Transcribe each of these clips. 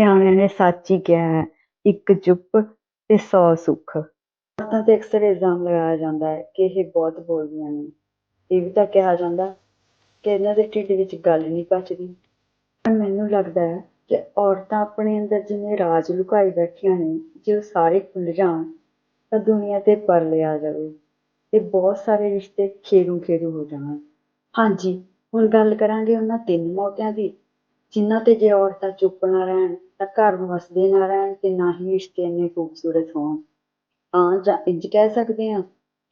ਸਿਆਣਿਆਂ ਨੇ ਸੱਚ ਹੀ ਕਿਹਾ ਹੈ ਇੱਕ ਚੁੱਪ ਤੇ ਸੌ ਸੁੱਖ। ਔਰਤਾਂ ਤੇ ਅਕਸਰ ਇਲਜ਼ਾਮ ਲਗਾਇਆ ਜਾਂਦਾ ਹੈ ਕਿ ਇਹ ਬਹੁਤ ਬੋਲਦੀਆਂ ਨੇ। ਇਹ ਵੀ ਤਾਂ ਕਿਹਾ ਜਾਂਦਾ ਕਿ ਇਹਨਾਂ ਦੇ ਢਿੱਡ ਵਿੱਚ ਗੱਲ ਨਹੀਂ ਪਚਦੀ ਪਰ ਮੈਨੂੰ ਲੱਗਦਾ ਹੈ ਕਿ ਔਰਤਾਂ ਆਪਣੇ ਅੰਦਰ ਜਿੰਨੇ ਰਾਜ ਲੁਕਾਈ ਬੈਠੀਆਂ ਨੇ, ਜੇ ਉਹ ਸਾਰੇ ਖੁੱਲ ਜਾਣ, ਤਾਂ ਦੁਨੀਆ ਤੇ ਪਰ ਲਿਆ ਜਾਵੇ ਤੇ ਬਹੁਤ ਸਾਰੇ ਰਿਸ਼ਤੇ ਖੇਰੂ ਖੇਰੂ ਹੋ ਜਾਣ। ਹਾਂਜੀ, ਹੁਣ ਗੱਲ ਕਰਾਂਗੇ ਉਹਨਾਂ ਤਿੰਨ ਮੌਕਿਆਂ ਦੀ, ਜਿਨ੍ਹਾਂ ਤੇ ਜੇ ਔਰਤਾਂ ਚੁੱਪ ਨਾ ਰਹਿਣ ਤਾਂ ਘਰ ਵਸਦੇ ਨਾ ਰਹਿਣ ਤੇ ਨਾ ਹੀ ਰਿਸ਼ਤੇ ਇੰਨੇ ਖੂਬਸੂਰਤ ਹੋਣ। ਹਾਂ, ਜਾਂ ਇੰਝ ਕਹਿ ਸਕਦੇ ਹਾਂ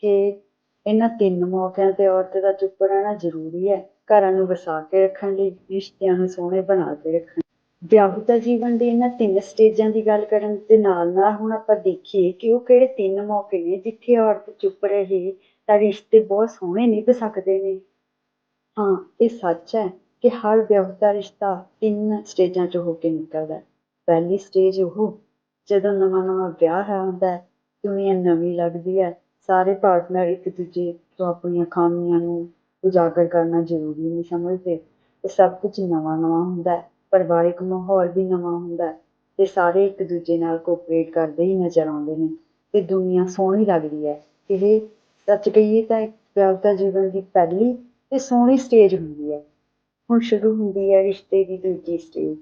ਕਿ ਇਹਨਾਂ ਤਿੰਨ ਮੌਕਿਆਂ ਤੇ ਔਰਤ ਦਾ ਚੁੱਪ ਰਹਿਣਾ ਜ਼ਰੂਰੀ ਹੈ, ਘਰਾਂ ਨੂੰ ਵਸਾ ਕੇ ਰੱਖਣ ਲਈ, ਰਿਸ਼ਤਿਆਂ ਨੂੰ ਸੋਹਣੇ ਬਣਾ ਕੇ ਰੱਖਣ ਵਿਆਹੁਤਾ ਜੀਵਨ ਦੇ ਇਹਨਾਂ ਤਿੰਨ ਸਟੇਜਾਂ ਦੀ ਗੱਲ ਕਰਨ ਦੇ ਨਾਲ ਨਾਲ ਹੁਣ ਆਪਾਂ ਦੇਖੀਏ ਕਿ ਉਹ ਕਿਹੜੇ ਤਿੰਨ ਮੌਕੇ ਨੇ ਜਿੱਥੇ ਔਰਤ ਚੁੱਪ ਰਹੇ ਤਾਂ ਰਿਸ਼ਤੇ ਬਹੁਤ ਸੋਹਣੇ ਨਿਭ ਸਕਦੇ ਨੇ। ਹਾਂ, ਇਹ ਸੱਚ ਹੈ ਕਿ ਹਰ ਵਿਆਹੁਤਾ ਰਿਸ਼ਤਾ ਤਿੰਨ ਸਟੇਜਾਂ 'ਚ ਹੋ ਕੇ ਨਿਕਲਦਾ ਹੈ। ਪਹਿਲੀ ਸਟੇਜ ਉਹ, ਜਦੋਂ ਨਵਾਂ ਨਵਾਂ ਵਿਆਹ ਹੋਇਆ ਹੁੰਦਾ ਹੈ ਦੁਨੀਆ ਨਵੀਂ ਲੱਗਦੀ ਹੈ, ਸਾਰੇ ਪਾਰਟਨਰ ਇੱਕ ਦੂਜੇ ਤੋਂ ਆਪਣੀਆਂ ਖਾਮੀਆਂ ਨੂੰ ਉਜਾਗਰ ਕਰਨਾ ਜ਼ਰੂਰੀ ਨਹੀਂ ਸਮਝਦੇ। ਤੇ ਸਭ ਕੁਝ ਨਵਾਂ ਨਵਾਂ ਹੁੰਦਾ ਹੈ, ਪਰਿਵਾਰਿਕ ਮਾਹੌਲ ਵੀ ਨਵਾਂ ਹੁੰਦਾ ਹੈ, ਤੇ ਸਾਰੇ ਇੱਕ ਦੂਜੇ ਨਾਲ ਕੋਆਪਰੇਟ ਕਰਦੇ ਹੀ ਨਜ਼ਰ ਆਉਂਦੇ ਨੇ, ਤੇ ਦੁਨੀਆ ਸੋਹਣੀ ਲੱਗਦੀ ਹੈ। ਇਹ ਸੱਚ ਕਹੀਏ ਤਾਂ ਇੱਕ ਵਿਆਹੁਤਾ ਜੀਵਨ ਦੀ ਪਹਿਲੀ ਤੇ ਸੋਹਣੀ ਸਟੇਜ ਹੁੰਦੀ ਹੈ। ਹੁਣ ਸ਼ੁਰੂ ਹੁੰਦੀ ਹੈ ਰਿਸ਼ਤੇ ਦੀ ਦੂਜੀ ਸਟੇਜ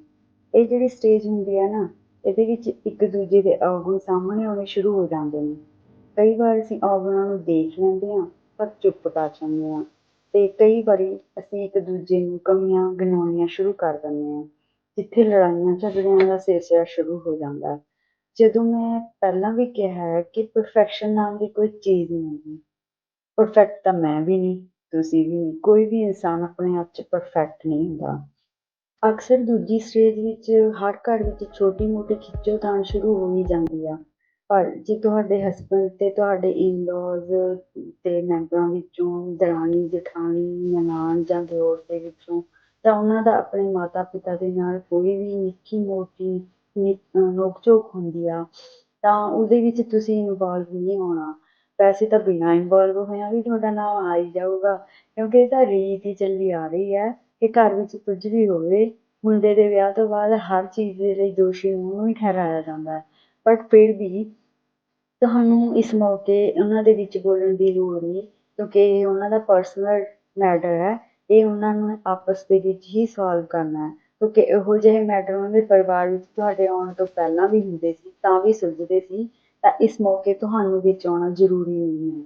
ਇਹ ਜਿਹੜੀ ਸਟੇਜ ਹੁੰਦੀ ਹੈ ਨਾ, ਇਹਦੇ ਵਿੱਚ ਇੱਕ ਦੂਜੇ ਦੇ ਔਗਣ ਸਾਹਮਣੇ ਆਉਣੇ ਸ਼ੁਰੂ ਹੋ ਜਾਂਦੇ ਨੇ। ਕਈ ਵਾਰ ਅਸੀਂ ਔਗਣਾਂ ਨੂੰ ਦੇਖ ਲੈਂਦੇ ਹਾਂ, ਪਰ ਚੁੱਪ ਕਰ ਜਾਂਦੇ ਹਾਂ। ਤੇ ਕਈ ਵਾਰੀ ਅਸੀਂ ਇੱਕ ਦੂਜੇ ਨੂੰ ਕਮੀਆਂ ਗਿਣਾਉਣੀਆਂ ਸ਼ੁਰੂ ਕਰ ਦਿੰਦੇ ਹਾਂ, ਜਿੱਥੇ ਲੜਾਈਆਂ ਝਗੜਿਆਂ ਦਾ ਸਿਲਸਿਲਾ ਸ਼ੁਰੂ ਹੋ ਜਾਂਦਾ। ਹੈ ਜਦੋਂ ਮੈਂ ਪਹਿਲਾਂ ਵੀ ਕਿਹਾ ਹੈ ਕਿ ਪਰਫੈਕਸ਼ਨ ਨਾਮ ਦੀ ਕੋਈ ਚੀਜ਼ ਨਹੀਂ ਹੁੰਦੀ। ਪਰਫੈਕਟ ਤਾਂ ਮੈਂ ਵੀ ਨਹੀਂ, ਤੁਸੀਂ ਵੀ ਨਹੀਂ। ਕੋਈ ਵੀ ਇਨਸਾਨ ਆਪਣੇ ਆਪ 'ਚ ਪਰਫੈਕਟ ਨਹੀਂ ਹੁੰਦਾ। ਅਕਸਰ ਦੂਜੀ ਸਟੇਜ ਵਿੱਚ ਹਰ ਘਰ ਵਿੱਚ ਛੋਟੀ ਮੋਟੀ ਖਿੱਚੋਤਾਣ ਸ਼ੁਰੂ ਹੋ ਹੀ ਜਾਂਦੀ ਆ। ਪਰ ਜੇ ਤੁਹਾਡੇ ਹਸਬੈਂਡ ਅਤੇ ਤੁਹਾਡੇ ਇਨ-ਲॉज ਮੈਂਬਰਾਂ ਵਿੱਚੋਂ ਦਰਾਣੀ, ਜਠਾਣੀ, ਨਨਾਣ ਜਾਂ ਦਿਓਰ ਦੇ ਵਿੱਚੋਂ ਤਾਂ ਉਹਨਾਂ ਦਾ ਆਪਣੇ ਮਾਤਾ ਪਿਤਾ ਦੇ ਨਾਲ ਕੋਈ ਵੀ ਨਿੱਕੀ ਮੋਟੀ ਨੋਕ ਝੋਕ ਹੁੰਦੀ ਆ, ਤਾਂ ਉਹਦੇ ਵਿੱਚ ਤੁਸੀਂ ਇਨਵੋਲਵ ਨਹੀਂ ਹੋਣਾ। ਵੈਸੇ ਤਾਂ ਬਿਨਾਂ ਇਨਵੋਲਵ ਹੋਇਆ ਵੀ ਤੁਹਾਡਾ ਨਾਮ ਆ ਹੀ ਜਾਊਗਾ, ਕਿਉਂਕਿ ਇਹ ਤਾਂ ਰੀਤ ਹੀ ਚੱਲੀ ਆ ਰਹੀ ਹੈ। ਕਿ ਘਰ ਵਿੱਚ ਕੁਝ ਵੀ ਹੋਵੇ, ਮੁੰਡੇ ਦੇ ਵਿਆਹ ਤੋਂ ਬਾਅਦ ਹਰ ਚੀਜ਼ ਦੇ ਲਈ ਦੋਸ਼ੀ ਉਹਨੂੰ ਹੀ ਠਹਿਰਾਇਆ ਜਾਂਦਾ ਹੈ। ਬਟ ਫਿਰ ਵੀ ਤੁਹਾਨੂੰ ਇਸ ਮੌਕੇ ਉਹਨਾਂ ਦੇ ਵਿੱਚ ਬੋਲਣ ਦੀ ਲੋੜ ਨਹੀਂ, ਕਿਉਂਕਿ ਇਹ ਉਹਨਾਂ ਦਾ ਪਰਸਨਲ ਮੈਟਰ ਹੈ। ਇਹ ਉਹਨਾਂ ਨੂੰ ਆਪਸ ਦੇ ਵਿੱਚ ਹੀ ਸੋਲਵ ਕਰਨਾ ਹੈ, ਕਿਉਂਕਿ ਇਹੋ ਜਿਹੇ ਮੈਟਰ ਉਹਨਾਂ ਦੇ ਪਰਿਵਾਰ ਵਿੱਚ ਤੁਹਾਡੇ ਆਉਣ ਤੋਂ ਪਹਿਲਾਂ ਵੀ ਹੁੰਦੇ ਸੀ, ਤਾਂ ਵੀ ਸੁਲਝਦੇ ਸੀ। ਤਾਂ ਇਸ ਮੌਕੇ ਤੁਹਾਨੂੰ ਵਿੱਚ ਆਉਣਾ ਜ਼ਰੂਰੀ ਨਹੀਂ ਹੈ।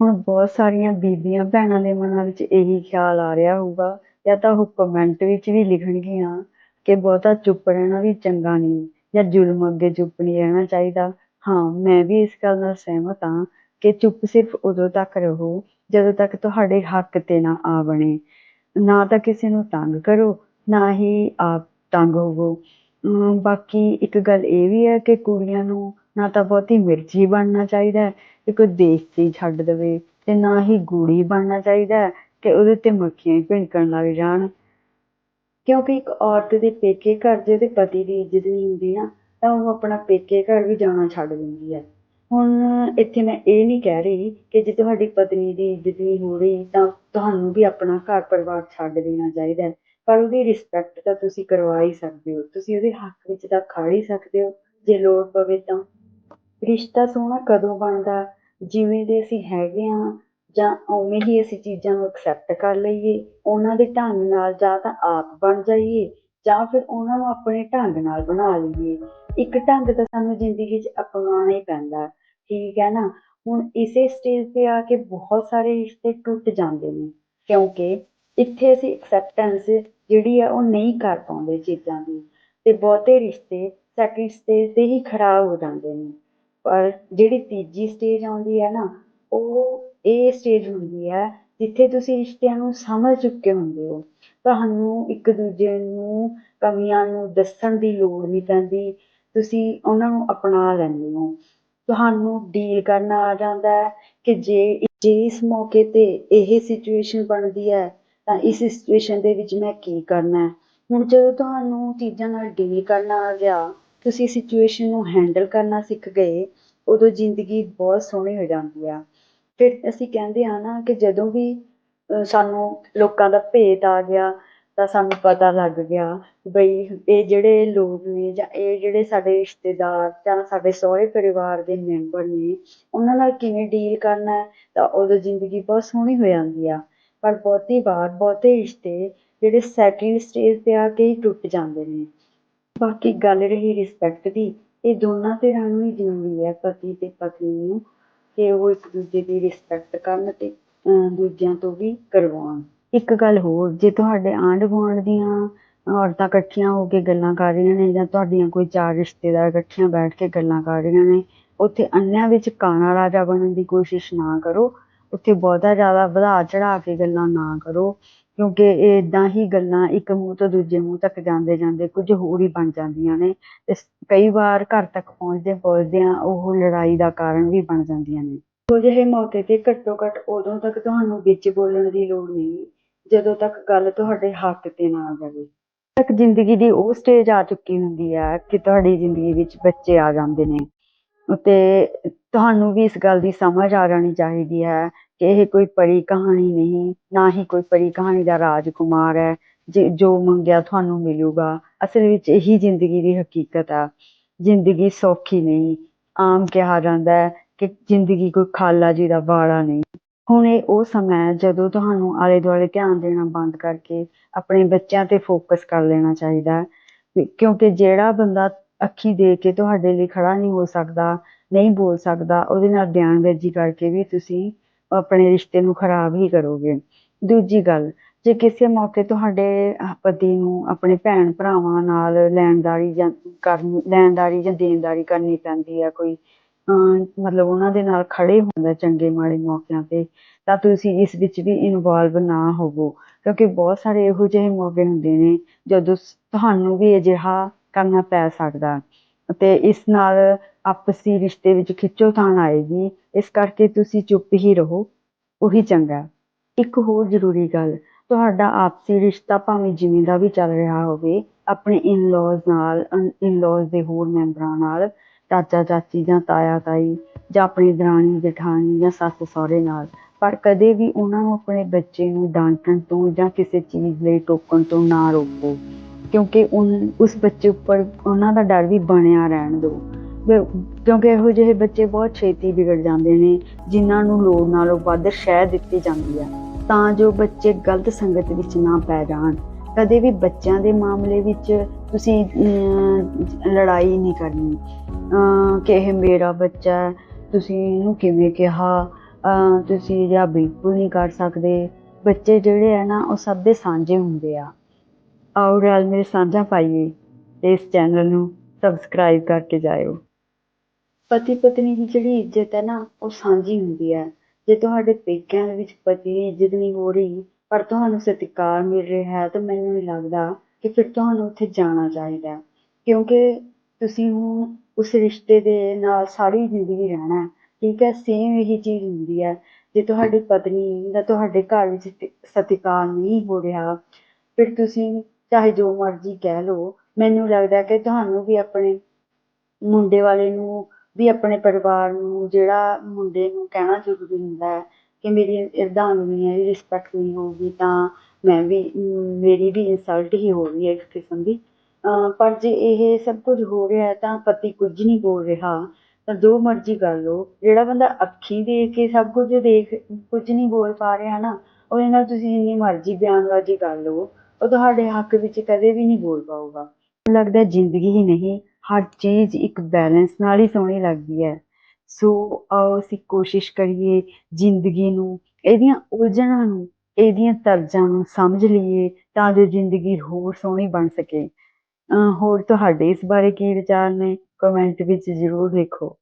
ਹੁਣ ਬਹੁਤ ਸਾਰੀਆਂ ਬੀਬੀਆਂ ਭੈਣਾਂ ਦੇ ਮਨਾਂ ਵਿੱਚ ਇਹੀ ਖਿਆਲ ਆ ਰਿਹਾ ਹੋਊਗਾ। ਜਾਂ ਤਾਂ ਉਹ ਕਮੈਂਟ ਵਿੱਚ ਵੀ ਲਿਖਣਗੀਆਂ ਕਿ ਬਹੁਤਾ ਚੁੱਪ ਰਹਿਣਾ ਵੀ ਚੰਗਾ ਨਹੀਂ, ਜਾਂ ਜ਼ੁਲਮ ਅੱਗੇ ਚੁੱਪ ਨਹੀਂ ਰਹਿਣਾ ਚਾਹੀਦਾ। ਹਾਂ, ਮੈਂ ਵੀ ਇਸ ਗੱਲ ਨਾਲ ਸਹਿਮਤ ਹਾਂ ਕਿ ਚੁੱਪ ਸਿਰਫ ਉਦੋਂ ਤੱਕ ਰਹੋ ਜਦੋਂ ਤੱਕ ਤੁਹਾਡੇ ਹੱਕ ਤੇ ਨਾ ਆ ਬਣੇ। ਨਾ ਤਾਂ ਕਿਸੇ ਨੂੰ ਤੰਗ ਕਰੋ, ਨਾ ਹੀ ਆਪ ਤੰਗ ਹੋਵੋ। ਬਾਕੀ ਇੱਕ ਗੱਲ ਇਹ ਵੀ ਹੈ ਕਿ ਕੁੜੀਆਂ ਨੂੰ ਨਾ ਤਾਂ ਬਹੁਤੀ ਮਿਰਚੀ ਬਣਨਾ ਚਾਹੀਦਾ ਹੈ ਕਿ ਕੋਈ ਦੇਖ ਕੇ ਛੱਡ ਦੇਵੇ ਤੇ ਨਾ ਹੀ ਗੂੜੀ ਬਣਨਾ ਚਾਹੀਦਾ ਹੈ। ਕਿ ਉਹਦੇ ਤੇ ਮੱਖੀਆਂ ਹੀ ਭਿਣਕਣ ਲੱਗ ਜਾਣ। ਕਿਉਂਕਿ ਇੱਕ ਔਰਤ ਦੇ ਪੇਕੇ ਘਰ ਜੇ ਉਹਦੇ ਪਤੀ ਦੀ ਇੱਜ਼ਤ ਨਹੀਂ ਹੁੰਦੀ ਨਾ, ਤਾਂ ਉਹ ਆਪਣਾ ਪੇਕੇ ਘਰ ਵੀ ਜਾਣਾ ਛੱਡ ਦਿੰਦੀ ਹੈ। ਹੁਣ ਇੱਥੇ ਮੈਂ ਇਹ ਨਹੀਂ ਕਹਿ ਰਹੀ ਕਿ ਜੇ ਤੁਹਾਡੀ ਪਤਨੀ ਦੀ ਇੱਜ਼ਤ ਨਹੀਂ ਹੋ ਰਹੀ, ਤਾਂ ਤੁਹਾਨੂੰ ਵੀ ਆਪਣਾ ਘਰ ਪਰਿਵਾਰ ਛੱਡ ਦੇਣਾ ਚਾਹੀਦਾ ਹੈ। ਪਰ ਉਹਦੀ ਰਿਸਪੈਕਟ ਤਾਂ ਤੁਸੀਂ ਕਰਵਾ ਹੀ ਸਕਦੇ ਹੋ। ਤੁਸੀਂ ਉਹਦੇ ਹੱਕ ਵਿੱਚ ਤਾਂ ਖੜ ਹੀ ਸਕਦੇ ਹੋ, ਜੇ ਲੋੜ ਪਵੇ ਤਾਂ। ਰਿਸ਼ਤਾ ਸੋਹਣਾ ਕਦੋਂ ਬਣਦਾ? ਜਿਵੇਂ ਦੇ ਅਸੀਂ ਹੈਗੇ ਹਾਂ ਜਾਂ ਉਵੇਂ ਹੀ ਅਸੀਂ ਚੀਜ਼ਾਂ ਨੂੰ ਐਕਸੈਪਟ ਕਰ ਲਈਏ, ਉਹਨਾਂ ਦੇ ਢੰਗ ਨਾਲ ਜਾਂ ਤਾਂ ਆਪ ਬਣ ਜਾਈਏ, ਜਾਂ ਫਿਰ ਉਹਨਾਂ ਨੂੰ ਆਪਣੇ ਢੰਗ ਨਾਲ ਬਣਾ ਲਈਏ। ਇੱਕ ਢੰਗ ਤਾਂ ਸਾਨੂੰ ਜ਼ਿੰਦਗੀ 'ਚ ਅਪਣਾਉਣਾ ਹੀ ਪੈਂਦਾ, ਠੀਕ ਹੈ ਨਾ? ਹੁਣ ਇਸੇ ਸਟੇਜ ਤੇ ਆ ਕੇ ਬਹੁਤ ਸਾਰੇ ਰਿਸ਼ਤੇ ਟੁੱਟ ਜਾਂਦੇ ਨੇ, ਕਿਉਂਕਿ ਇੱਥੇ ਅਸੀਂ ਐਕਸੈਪਟੈਂਸ ਜਿਹੜੀ ਆ ਉਹ ਨਹੀਂ ਕਰ ਪਾਉਂਦੇ ਚੀਜ਼ਾਂ ਦੀ, ਤੇ ਬਹੁਤੇ ਰਿਸ਼ਤੇ ਸੈਕਿੰਡ ਸਟੇਜ ਤੇ ਹੀ ਖਰਾਬ ਹੋ ਜਾਂਦੇ ਨੇ। ਪਰ ਜਿਹੜੀ ਤੀਜੀ ਸਟੇਜ ਆਉਂਦੀ ਹੈ ਨਾ, ਉਹ ਇਹ ਸਟੇਜ ਹੁੰਦੀ ਹੈ, ਜਿੱਥੇ ਤੁਸੀਂ ਰਿਸ਼ਤਿਆਂ ਨੂੰ ਸਮਝ ਚੁੱਕੇ ਹੁੰਦੇ ਹੋ, ਤੁਹਾਨੂੰ ਇੱਕ ਦੂਜੇ ਨੂੰ ਕਮੀਆਂ ਨੂੰ ਦੱਸਣ ਦੀ ਲੋੜ ਨਹੀਂ ਪੈਂਦੀ, ਤੁਸੀਂ ਉਹਨਾਂ ਨੂੰ ਅਪਣਾ ਲੈਂਦੇ ਹੋ। ਤੁਹਾਨੂੰ ਡੀਲ ਕਰਨਾ ਆ ਜਾਂਦਾ ਹੈ ਕਿ ਜੇ ਜੇ ਇਸ ਮੌਕੇ ਤੇ ਇਹ ਸਿਚੁਏਸ਼ਨ ਬਣਦੀ ਹੈ, ਤਾਂ ਇਸ ਸਿਚੁਏਸ਼ਨ ਦੇ ਵਿੱਚ ਮੈਂ ਕੀ ਕਰਨਾ ਹੈ? ਹੁਣ ਜਦੋਂ ਤੁਹਾਨੂੰ ਚੀਜ਼ਾਂ ਨਾਲ ਡੀਲ ਕਰਨਾ ਆ ਗਿਆ, ਤੁਸੀਂ ਸਿਚੁਏਸ਼ਨ ਨੂੰ ਹੈਂਡਲ ਕਰਨਾ ਸਿੱਖ ਗਏ, ਉਦੋਂ ਜ਼ਿੰਦਗੀ ਬਹੁਤ ਸੋਹਣੀ ਹੋ ਜਾਂਦੀ ਆ। ਫਿਰ ਅਸੀਂ ਕਹਿੰਦੇ ਹਾਂ ਨਾ ਕਿ ਜਦੋਂ ਵੀ ਸਾਨੂੰ ਲੋਕਾਂ ਦਾ ਭੇਤ ਆ ਗਿਆ ਤਾਂ ਸਾਨੂੰ ਪਤਾ ਲੱਗ ਗਿਆ ਬਈ ਇਹ ਜਿਹੜੇ ਲੋਕ ਨੇ ਜਾਂ ਇਹ ਜਿਹੜੇ ਸਾਡੇ ਰਿਸ਼ਤੇਦਾਰ ਜਾਂ ਸਾਡੇ ਸਹੁਰੇ ਪਰਿਵਾਰ ਦੇ ਮੈਂਬਰ ਨੇ, ਉਹਨਾਂ ਨਾਲ ਕਿਵੇਂ ਡੀਲ ਕਰਨਾ ਤਾਂ ਉਦੋਂ ਜ਼ਿੰਦਗੀ ਬਹੁਤ ਸੋਹਣੀ ਹੋ ਜਾਂਦੀ ਆ। ਪਰ ਬਹੁਤੀ ਵਾਰ ਬਹੁਤੇ ਰਿਸ਼ਤੇ ਜਿਹੜੇ ਸੈਕਿੰਡ ਸਟੇਜ 'ਤੇ ਆ ਕੇ ਹੀ ਟੁੱਟ ਜਾਂਦੇ ਨੇ। ਬਾਕੀ ਗੱਲ ਰਹੀ ਰਿਸਪੈਕਟ ਦੀ, ਇਹ ਦੋਨਾਂ ਧਿਰਾਂ ਨੂੰ ਹੀ ਜ਼ਰੂਰੀ ਹੈ ਪਤੀ ਤੇ ਪਤਨੀ ਨੂੰ। ਕਿ ਉਹ ਇੱਕ ਦੂਜੇ ਦੀ ਰਿਸਪੈਕਟ ਕਰਨ ਤੇ ਦੂਜਿਆਂ ਤੋਂ ਵੀ ਕਰਵਾਉਣ। ਇੱਕ ਗੱਲ ਹੋਰ, ਜੇ ਤੁਹਾਡੇ ਆਂਢ ਗੁਆਂਢ ਦੀਆਂ ਔਰਤਾਂ ਇਕੱਠੀਆਂ ਹੋ ਕੇ ਗੱਲਾਂ ਕਰ ਰਹੀਆਂ ਨੇ ਜਾਂ ਤੁਹਾਡੀਆਂ ਕੋਈ ਚਾਰ ਰਿਸ਼ਤੇਦਾਰ ਇਕੱਠੀਆਂ ਬੈਠ ਕੇ ਗੱਲਾਂ ਕਰ ਰਹੀਆਂ ਨੇ, ਉੱਥੇ ਅੰਨਿਆਂ ਵਿੱਚ ਕਾਣਾ ਰਾਜਾ ਬਣਨ ਦੀ ਕੋਸ਼ਿਸ਼ ਨਾ ਕਰੋ, ਉੱਥੇ ਬਹੁਤਾ ਜ਼ਿਆਦਾ ਵਧਾ ਚੜਾ ਕੇ ਗੱਲਾਂ ਨਾ ਕਰੋ। ਕਿਉਂਕਿ ਇਦਾਂ ਹੀ ਗੱਲਾਂ ਇੱਕ ਮੂੰਹ ਤੋਂ ਦੂਜੇ ਮੂੰਹ ਤੱਕ ਜਾਂਦੇ ਜਾਂਦੇ ਕੁਝ ਹੋਰ ਹੀ ਬਣ ਜਾਂਦੀਆਂ ਨੇ ਤੇ ਕਈ ਵਾਰ ਘਰ ਤੱਕ ਪਹੁੰਚਦੇ ਪਹੁੰਚਦਿਆਂ ਉਹ ਲੜਾਈ ਦਾ ਕਾਰਨ ਵੀ ਬਣ ਜਾਂਦੀਆਂ ਨੇ। ਇਹੋ ਜਿਹੇ ਮੌਕੇ ਤੇ ਘੱਟੋ ਘੱਟ ਉਦੋਂ ਤੱਕ ਤੁਹਾਨੂੰ ਵਿੱਚ ਬੋਲਣ ਦੀ ਲੋੜ ਨਹੀਂ, ਜਦੋਂ ਤੱਕ ਗੱਲ ਤੁਹਾਡੇ ਹੱਕ ਤੇ ਨਾ ਆ ਜਾਵੇ। ਤੱਕ ਜ਼ਿੰਦਗੀ ਦੀ ਉਹ ਸਟੇਜ ਆ ਚੁੱਕੀ ਹੁੰਦੀ ਹੈ ਕਿ ਤੁਹਾਡੀ ਜ਼ਿੰਦਗੀ ਵਿੱਚ ਬੱਚੇ ਆ ਜਾਂਦੇ ਨੇ। ਤੇ ਤੁਹਾਨੂੰ ਵੀ ਇਸ ਗੱਲ ਦੀ ਸਮਝ ਆ ਜਾਣੀ ਚਾਹੀਦੀ ਹੈ ਇਹ ਕੋਈ ਪਰੀ ਕਹਾਣੀ ਨਹੀਂ, ਨਾ ਹੀ ਕੋਈ ਪਰੀ ਕਹਾਣੀ ਦਾ ਰਾਜਕੁਮਾਰ ਹੈ, ਜੇ ਜੋ ਮੰਗਿਆ ਤੁਹਾਨੂੰ ਮਿਲੂਗਾ। ਅਸਲ ਵਿੱਚ ਇਹੀ ਜ਼ਿੰਦਗੀ ਦੀ ਹਕੀਕਤ ਆ। ਜ਼ਿੰਦਗੀ ਸੌਖੀ ਨਹੀਂ। ਆਮ ਕਿਹਾ ਜਾਂਦਾ ਹੈ ਕਿ ਜ਼ਿੰਦਗੀ ਕੋਈ ਖਾਲਾ ਜੀ ਦਾ ਵਾੜਾ ਨਹੀਂ। ਹੁਣ ਇਹ ਉਹ ਸਮਾਂ ਹੈ ਜਦੋਂ ਤੁਹਾਨੂੰ ਆਲੇ ਦੁਆਲੇ ਧਿਆਨ ਦੇਣਾ ਬੰਦ ਕਰਕੇ ਆਪਣੇ ਬੱਚਿਆਂ ਤੇ ਫੋਕਸ ਕਰ ਲੈਣਾ ਚਾਹੀਦਾ ਹੈ। ਕਿਉਂਕਿ ਜਿਹੜਾ ਬੰਦਾ ਅੱਖੀ ਦੇ ਕੇ ਤੁਹਾਡੇ ਲਈ ਖੜਾ ਨਹੀਂ ਹੋ ਸਕਦਾ, ਨਹੀਂ ਬੋਲ ਸਕਦਾ, ਉਹਦੇ ਨਾਲ ਬਿਆਨਬਾਜ਼ੀ ਕਰਕੇ ਵੀ ਤੁਸੀਂ ਆਪਣੇ ਰਿਸ਼ਤੇ ਨੂੰ ਖਰਾਬ ਹੀ ਕਰੋਗੇ। ਦੂਜੀ ਗੱਲ, ਜੇ ਕਿਸੇ ਮੌਕੇ ਤੁਹਾਡੇ ਪਤੀ ਨੂੰ ਆਪਣੇ ਭੈਣ ਭਰਾਵਾਂ ਨਾਲ ਲੈਣਦਾਰੀ ਜਾਂ ਕਰਨ, ਲੈਣਦਾਰੀ ਜਾਂ ਦੇਣਦਾਰੀ ਕਰਨੀ ਪੈਂਦੀ ਹੈ ਕੋਈ ਮਤਲਬ ਉਹਨਾਂ ਦੇ ਨਾਲ ਖੜੇ ਹੁੰਦਾ ਚੰਗੇ ਮਾੜੇ ਮੌਕਿਆਂ ਤੇ, ਤਾਂ ਤੁਸੀਂ ਇਸ ਵਿੱਚ ਵੀ ਇਨਵੋਲਵ ਨਾ ਹੋਵੋ। ਕਿਉਂਕਿ ਬਹੁਤ ਸਾਰੇ ਇਹੋ ਜਿਹੇ ਮੌਕੇ ਹੁੰਦੇ ਨੇ, ਜਦੋਂ ਤੁਹਾਨੂੰ ਵੀ ਅਜਿਹਾ ਕਰਨਾ ਪੈ ਸਕਦਾ। ਤੇ ਇਸ ਨਾਲ ਆਪਸੀ ਰਿਸ਼ਤੇ ਵਿੱਚ ਖਿੱਚੋਤਾਣ ਆਏਗੀ, ਇਸ ਕਰਕੇ ਤੁਸੀਂ ਚੁੱਪ ਹੀ ਰਹੋ, ਉਹੀ ਚੰਗਾ। ਇੱਕ ਹੋਰ ਜ਼ਰੂਰੀ ਗੱਲ, ਤੁਹਾਡਾ ਆਪਸੀ ਰਿਸ਼ਤਾ ਭਾਵੇਂ ਜਿਵੇਂ ਦਾ ਵੀ ਚੱਲ ਰਿਹਾ ਹੋਵੇ, ਆਪਣੇ ਇਨ-ਲॉज ਨਾਲ ਇਨ-ਲॉज ਦੇ ਹੋਰ ਮੈਂਬਰਾਂ ਨਾਲ, ਚਾਚਾ, ਚਾਚੀ ਜਾਂ ਤਾਇਆ, ਤਾਈ, ਜਾਂ ਆਪਣੀ ਦਰਾਣੀ, ਜਠਾਣੀ ਜਾਂ ਸੱਸ ਸਹੁਰੇ ਨਾਲ, ਪਰ ਕਦੇ ਵੀ ਉਹਨਾਂ ਨੂੰ ਆਪਣੇ ਬੱਚੇ ਨੂੰ ਡਾਂਟਣ ਤੋਂ ਜਾਂ ਕਿਸੇ ਚੀਜ਼ ਲਈ ਟੋਕਣ ਤੋਂ ਨਾ ਰੋਕੋ, ਕਿਉਂਕਿ ਉਸ ਬੱਚੇ ਉੱਪਰ ਉਹਨਾਂ ਦਾ ਡਰ ਵੀ ਬਣਿਆ ਰਹਿਣ ਦਿਓ। ਕਿਉਂਕਿ ਇਹੋ ਜਿਹੇ ਬੱਚੇ ਬਹੁਤ ਛੇਤੀ ਵਿਗੜ ਜਾਂਦੇ ਨੇ, ਜਿਨ੍ਹਾਂ ਨੂੰ ਲੋੜ ਨਾਲੋਂ ਵੱਧ ਸ਼ਹਿ ਦਿੱਤੀ ਜਾਂਦੀ ਆ। ਤਾਂ ਜੋ ਬੱਚੇ ਗਲਤ ਸੰਗਤ ਵਿੱਚ ਨਾ ਪੈ ਜਾਣ। ਕਦੇ ਵੀ ਬੱਚਿਆਂ ਦੇ ਮਾਮਲੇ ਵਿੱਚ ਤੁਸੀਂ ਲੜਾਈ ਨਹੀਂ ਕਰਨੀ। ਕਿ ਇਹ ਮੇਰਾ ਬੱਚਾ ਹੈ, ਤੁਸੀਂ ਇਹਨੂੰ ਕਿਵੇਂ ਕਿਹਾ? ਤੁਸੀਂ ਜਾਂ ਬਿਲਕੁਲ ਨਹੀਂ ਕਰ ਸਕਦੇ। ਬੱਚੇ ਜਿਹੜੇ ਆ ਨਾ, ਉਹ ਸਭ ਦੇ ਸਾਂਝੇ ਹੁੰਦੇ ਆ। ਆਓ, ਰਲ ਮੇਰੇ ਸਾਂਝਾ ਪਾਈਏ ਇਸ ਚੈਨਲ ਨੂੰ। ਸਬਸਕ੍ਰਾਈਬ ਕਰਕੇ ਜਾਇਓ। ਪਤੀ ਪਤਨੀ ਦੀ ਜਿਹੜੀ ਇੱਜ਼ਤ ਹੈ ਨਾ, ਉਹ ਸਾਂਝੀ ਹੁੰਦੀ ਹੈ। ਜੇ ਤੁਹਾਡੇ ਪੇਕਿਆਂ ਦੇ ਵਿੱਚ ਪਤੀ ਦੀ ਇੱਜ਼ਤ ਨਹੀਂ ਹੋ ਰਹੀ, ਪਰ ਤੁਹਾਨੂੰ ਸਤਿਕਾਰ ਮਿਲ ਰਿਹਾ ਹੈ, ਤਾਂ ਮੈਨੂੰ ਨਹੀਂ ਲੱਗਦਾ ਕਿ ਫਿਰ ਤੁਹਾਨੂੰ ਉੱਥੇ ਜਾਣਾ ਚਾਹੀਦਾ ਕਿਉਂਕਿ ਤੁਸੀਂ ਹੁਣ ਉਸ ਰਿਸ਼ਤੇ ਦੇ ਨਾਲ ਸਾਰੀ ਜ਼ਿੰਦਗੀ ਰਹਿਣਾ ਠੀਕ ਹੈ? ਸੇਮ ਇਹੀ ਚੀਜ਼ ਹੁੰਦੀ ਹੈ। ਜੇ ਤੁਹਾਡੀ ਪਤਨੀ ਦਾ ਤੁਹਾਡੇ ਘਰ ਵਿੱਚ ਸਤਿਕਾਰ ਨਹੀਂ ਹੋ ਰਿਹਾ, ਫਿਰ ਤੁਸੀਂ ਚਾਹੇ ਜੋ ਮਰਜ਼ੀ ਕਹਿ ਲਓ, ਮੈਨੂੰ ਲੱਗਦਾ ਕਿ ਤੁਹਾਨੂੰ ਵੀ ਆਪਣੇ ਮੁੰਡੇ ਵਾਲੇ ਨੂੰ ਵੀ ਆਪਣੇ ਪਰਿਵਾਰ ਨੂੰ ਜਿਹੜਾ ਮੁੰਡੇ ਨੂੰ ਕਹਿਣਾ ਜ਼ਰੂਰੀ ਹੁੰਦਾ ਹੈ ਕਿ ਮੇਰੀ ਅਰਧਾਂਗਨੀ ਇਹਦੀ ਰਿਸਪੈਕਟ ਨਹੀਂ ਹੋਊਗੀ, ਤਾਂ ਮੈਂ ਵੀ, ਮੇਰੀ ਵੀ ਇਨਸਲਟ ਹੀ ਹੋ ਰਹੀ ਹੈ ਇੱਕ ਕਿਸਮ ਦੀ। ਪਰ ਜੇ ਇਹ ਸਭ ਕੁਝ ਹੋ ਰਿਹਾ ਤਾਂ ਪਤੀ ਕੁਝ ਨਹੀਂ ਬੋਲ ਰਿਹਾ। ਤਾਂ ਜੋ ਮਰਜ਼ੀ ਕਰ ਲਓ ਜਿਹੜਾ ਬੰਦਾ ਅੱਖੀਂ ਦੇਖ ਕੇ ਸਭ ਕੁਝ ਦੇਖ, ਕੁਝ ਨਹੀਂ ਬੋਲ ਪਾ ਰਿਹਾ ਨਾ, ਉਹਦੇ ਨਾਲ ਤੁਸੀਂ ਜਿੰਨੀ ਮਰਜ਼ੀ ਬਿਆਨਬਾਜ਼ੀ ਕਰ ਲਓ ਉਹ ਤੁਹਾਡੇ ਹੱਕ ਵਿੱਚ ਕਦੇ ਵੀ ਨਹੀਂ ਬੋਲ ਪਾਊਗਾ। ਲੱਗਦਾ ਜ਼ਿੰਦਗੀ ਹੀ ਨਹੀਂ ਹਰ ਚੀਜ਼ ਇੱਕ ਬੈਲੈਂਸ ਨਾਲ ਹੀ ਸੋਹਣੀ ਲੱਗਦੀ ਹੈ। ਸੋ ਆਓ ਅਸੀਂ ਕੋਸ਼ਿਸ਼ ਕਰੀਏ ਜ਼ਿੰਦਗੀ ਨੂੰ, ਇਹਦੀਆਂ ਉਲਝਣਾਂ ਨੂੰ, ਇਹਦੀਆਂ ਤਰਜ਼ਾਂ ਨੂੰ ਸਮਝ ਲਈਏ ਤਾਂ ਜੋ ਜ਼ਿੰਦਗੀ ਹੋਰ ਸੋਹਣੀ ਬਣ ਸਕੇ। ਅਹ ਹੋਰ ਤੁਹਾਡੇ ਇਸ ਬਾਰੇ ਕੀ ਵਿਚਾਰ ਨੇ? ਕਮੈਂਟ ਵਿੱਚ ਜ਼ਰੂਰ ਲਿਖੋ।